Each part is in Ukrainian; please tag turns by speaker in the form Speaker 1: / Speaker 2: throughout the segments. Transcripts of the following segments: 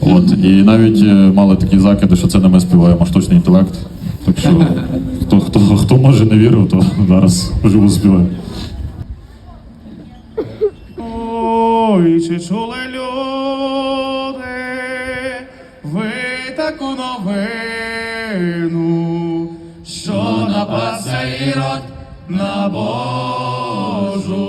Speaker 1: От, і навіть е, мали такі закиди, що це не ми співаємо, штучний інтелект. Так що хто, хто, хто може не вірив, то зараз живо співає.
Speaker 2: Ой, чи чули люди, ви таку новину, що напався ірод на Божу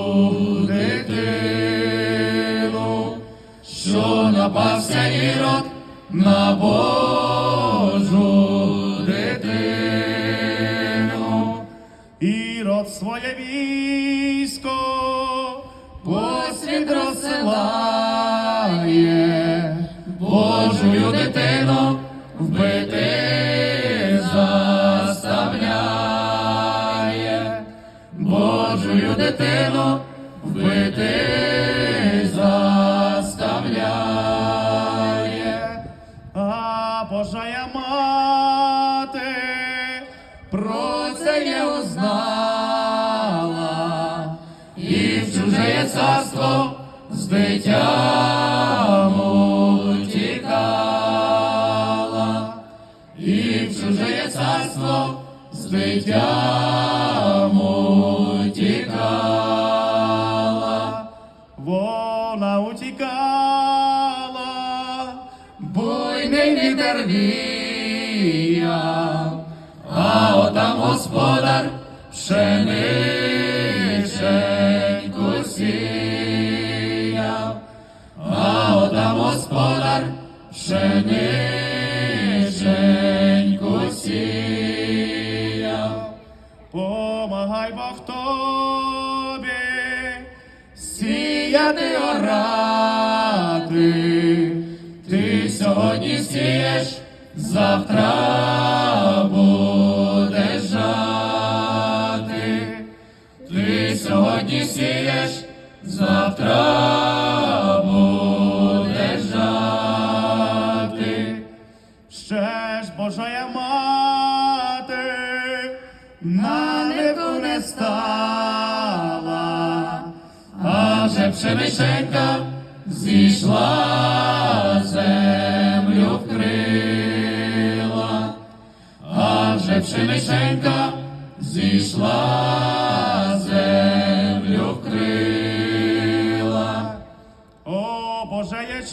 Speaker 2: напався ірод на Божу дитину. Ірод своє військо посвіт розсилає, Божою дитину це не узнала, і в чуже царство з дитям утікала, і в чуже царство з дитям утікала, вона утікала, буйний вітер віяв, а отам господар пшениченьку сіяв, а отам господар пшениченьку сіяв. Помагай Бог тобі сіяти орати, ти сьогодні сієш, завтра завтра будеш. Ще ж Божая мати на небо не стала, а вже зійшла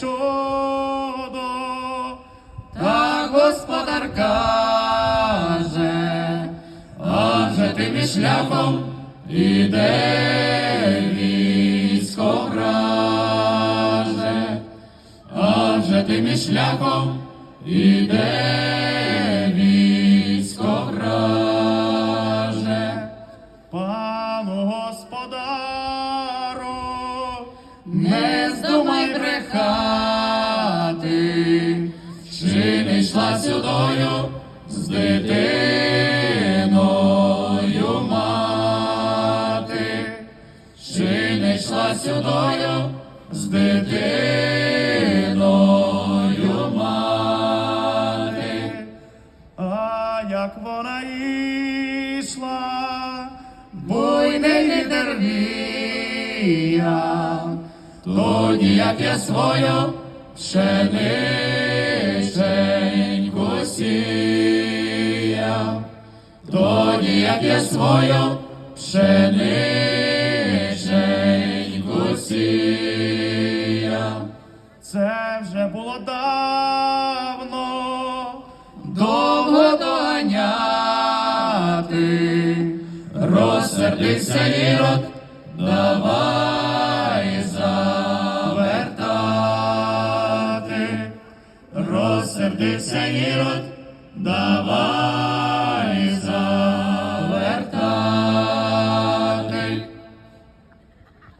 Speaker 2: чудо, так господар каже, адже ти між шляхом іде військо враже, адже ти між шляхом іде військо враже. Пану господару, не здумай брехати, чи не йшла сюдою з дитиною мати, чи не йшла сюдою з дитиною мати. А як вона йшла, буйний вітер віяв, тоді як я свою пшениченьку сіяв, тоді як я свою пшениченьку сіяв. Це вже було давно, довго доганяти, розсердився ірод вирод давай.